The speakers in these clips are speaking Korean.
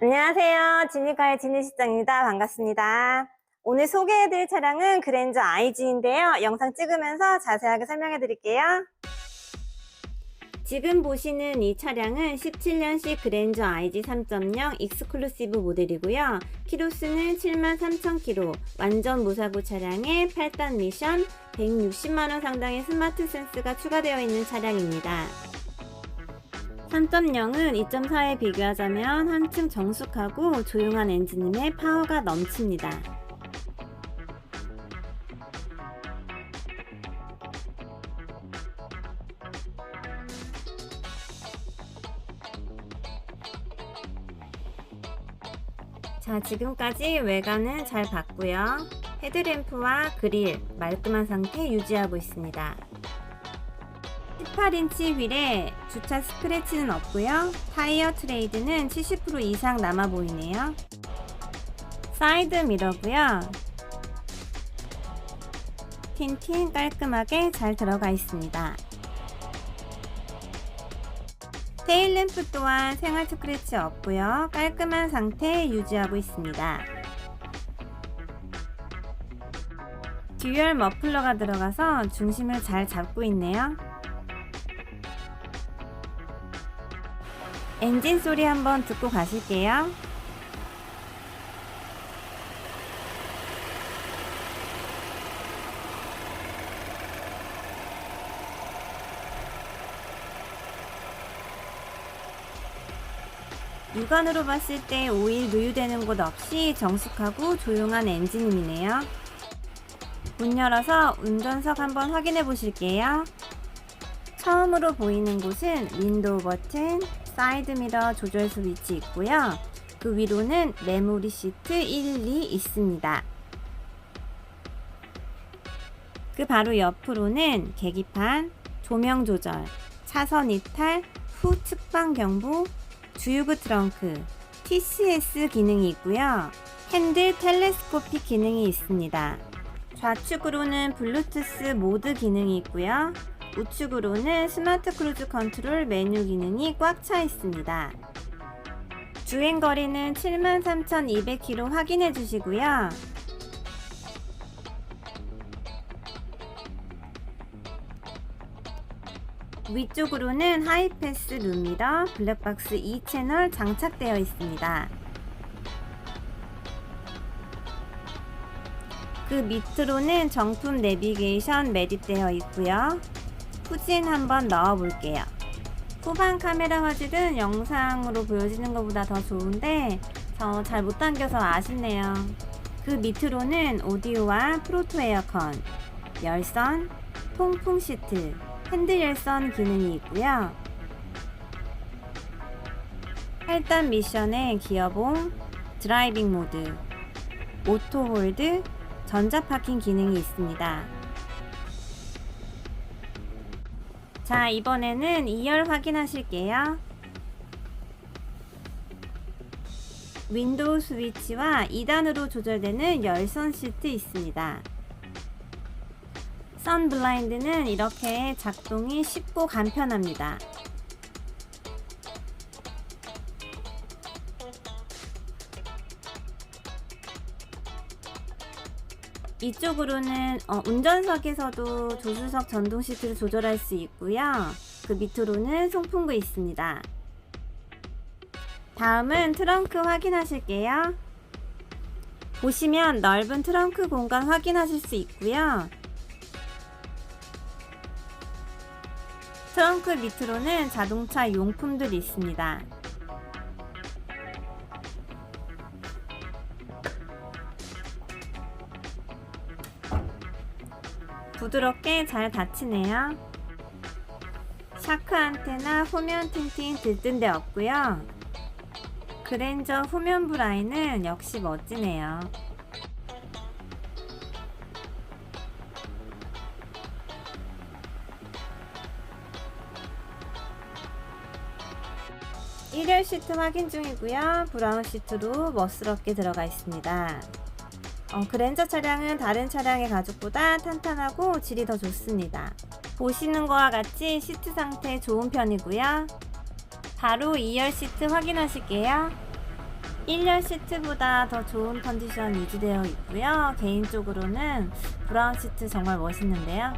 안녕하세요. 지니카의 지니시장입니다. 반갑습니다. 오늘 소개해드릴 차량은 그랜저 IG인데요. 영상 찍으면서 자세하게 설명해 드릴게요. 지금 보시는 이 차량은 17년식 그랜저 IG 3.0 익스클루시브 모델이고요. 키로수는 73,000km, 완전 무사고 차량에 8단 미션, 160만원 상당의 스마트 센스가 추가되어 있는 차량입니다. 3.0은 2.4에 비교하자면 한층 정숙하고 조용한 엔진음에 파워가 넘칩니다. 자, 지금까지 외관은 잘 봤고요. 헤드램프와 그릴 말끔한 상태 유지하고 있습니다. 18인치 휠에 주차 스크래치는 없고요. 타이어 트레이드는 70% 이상 남아 보이네요. 사이드 미러고요. 틴틴 깔끔하게 잘 들어가 있습니다. 테일램프 또한 생활 스크래치 없고요. 깔끔한 상태 유지하고 있습니다. 듀얼 머플러가 들어가서 중심을 잘 잡고 있네요. 엔진 소리 한번 듣고 가실게요. 육안으로 봤을 때 오일 누유되는 곳 없이 정숙하고 조용한 엔진음이네요. 문 열어서 운전석 한번 확인해 보실게요. 처음으로 보이는 곳은 윈도우 버튼, 사이드 미러 조절 스위치 있고요. 그 위로는 메모리 시트 1, 2 있습니다. 그 바로 옆으로는 계기판, 조명 조절, 차선 이탈, 후 측방 경보, 주유구 트렁크, TCS 기능이 있고요. 핸들 텔레스코픽 기능이 있습니다. 좌측으로는 블루투스 모드 기능이 있고요. 우측으로는 스마트 크루즈 컨트롤 메뉴 기능이 꽉 차 있습니다. 주행 거리는 73,200km 확인해 주시고요. 위쪽으로는 하이패스 룸미러 블랙박스 2채널 장착되어 있습니다. 그 밑으로는 정품 내비게이션 매립되어 있고요. 후진 한번 넣어 볼게요. 후방 카메라 화질은 영상으로 보여지는 것보다 더 좋은데 저 잘 못 당겨서 아쉽네요. 그 밑으로는 오디오와 프로토 에어컨, 열선, 통풍 시트, 핸들 열선 기능이 있고요. 8단 미션에 기어봉, 드라이빙 모드, 오토 홀드, 전자 파킹 기능이 있습니다. 자, 이번에는 2열 확인하실게요. 윈도우 스위치와 2단으로 조절되는 열선 시트 있습니다. 선 블라인드는 이렇게 작동이 쉽고 간편합니다. 이쪽으로는 어, 운전석에서도 조수석 전동 시트를 조절할 수 있고요. 그 밑으로는 송풍구 있습니다. 다음은 트렁크 확인하실게요. 보시면 넓은 트렁크 공간 확인하실 수 있고요. 트렁크 밑으로는 자동차 용품들이 있습니다. 부드럽게 잘 닫히네요. 샤크 안테나 후면 틴팅 들뜬 데 없고요. 그랜저 후면부 라인은 역시 멋지네요. 일열 시트 확인 중이고요. 브라운 시트로 멋스럽게 들어가 있습니다. 어, 그랜저 차량은 다른 차량의 가죽보다 탄탄하고 질이 더 좋습니다. 보시는 것과 같이 시트 상태 좋은 편이고요. 바로 2열 시트 확인하실게요. 1열 시트보다 더 좋은 컨디션 유지되어 있고요. 개인적으로는 브라운 시트 정말 멋있는데요.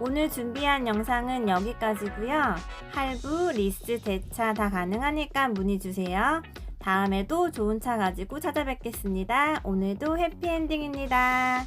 오늘 준비한 영상은 여기까지고요. 할부, 리스, 대차 다 가능하니까 문의 주세요. 다음에도 좋은 차 가지고 찾아뵙겠습니다. 오늘도 해피엔딩입니다.